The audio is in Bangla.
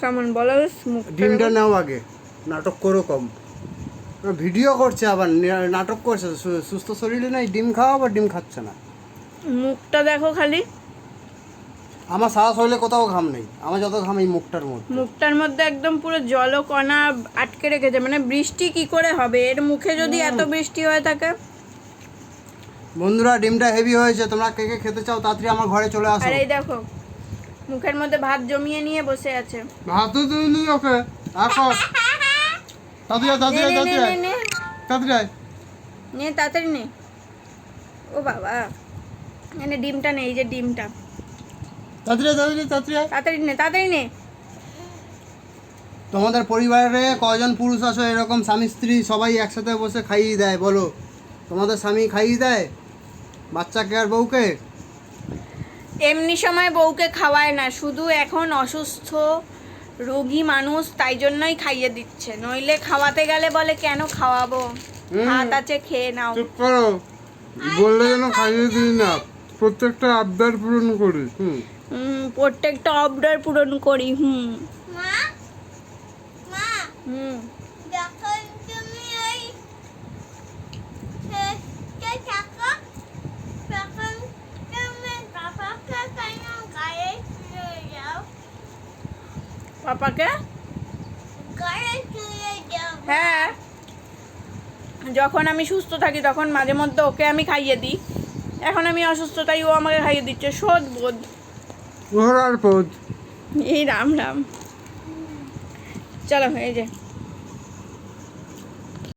কেমন বলো মুখটা ডিমটা নাও আগে নাটক করো কম। ভিডিও করছে আবার নাটক করছে সুস্থ শরীরে নাই ডিম খাওয়া আবার ডিম খাচ্ছে না। মুখটা দেখো খালি। আমার সারা শরীরে কোথাও ঘাম নেই আমার যত ঘাম এই মুখটার মধ্যে। মুখটার মধ্যে একদম পুরো জল কণা আটকে রেখেছে মানে বৃষ্টি কি করে হবে? এর মুখে যদি এত বৃষ্টি হয়ে থাকে? বন্ধুরা ডিমটা হেভি হয়েছে তোমরা কে কে খেতে চাও তাড়াতাড়ি আমার ঘরে চলে আসো। আর এই দেখো মুখের মধ্যে ভাত জমিয়ে নিয়ে বসে আছে। ভাতও দিইনি ওকে আসো তাড়াতাড়ি আয়, নে, তাড়াতাড়ি আয়, নে, তাড়াতাড়ি নে, নে। নে। নে ও বাবা এনে ডিমটা নেই যে ডিমটা। তাড়াতাড়ি তাড়াতাড়ি তাড়াতাড়ি। তাড়াতাড়ি নে তাড়াতাড়ি নে। তোমাদের পরিবারে কজন পুরুষ আছো? এরকম স্বামী স্ত্রী সবাই একসাথে বসে খাইয়ে দেয় বলো। তোমাদের স্বামী খাইয়ে দেয়? বাচ্চাকে আর বউকে? এমনি সময় বউকে খাওয়ায় না শুধু এখন অসুস্থ রোগী মানুষ তাই জন্যই খাইয়ে দিচ্ছে। নইলে খাওয়াতে গেলে বলে কেন খাওয়াবো। হাত আছে খেয়ে নাও। চুপ করো। বললে যেন খাইয়ে দিই না। প্রত্যেকটা আবদার পূরণ করি হুম। হুম প্রত্যেকটা অবডার পূরণ করি হুম। মা মা। হুম যখন তুমি ওই শেষে থাকো তখন তুমি বাবাকে কেন গায়ে চলে যাও পাপাকে? হ্যাঁ। যখন আমি সুস্থ থাকি তখন মাঝে মধ্যে ওকে আমি খাইয়ে দিই। এখন আমি অসুস্থ তাই ও আমাকে খাইয়ে দিচ্ছে। শোধ বোধ। ঘোরার বোধ। এই রাম রাম। চলো এই যে।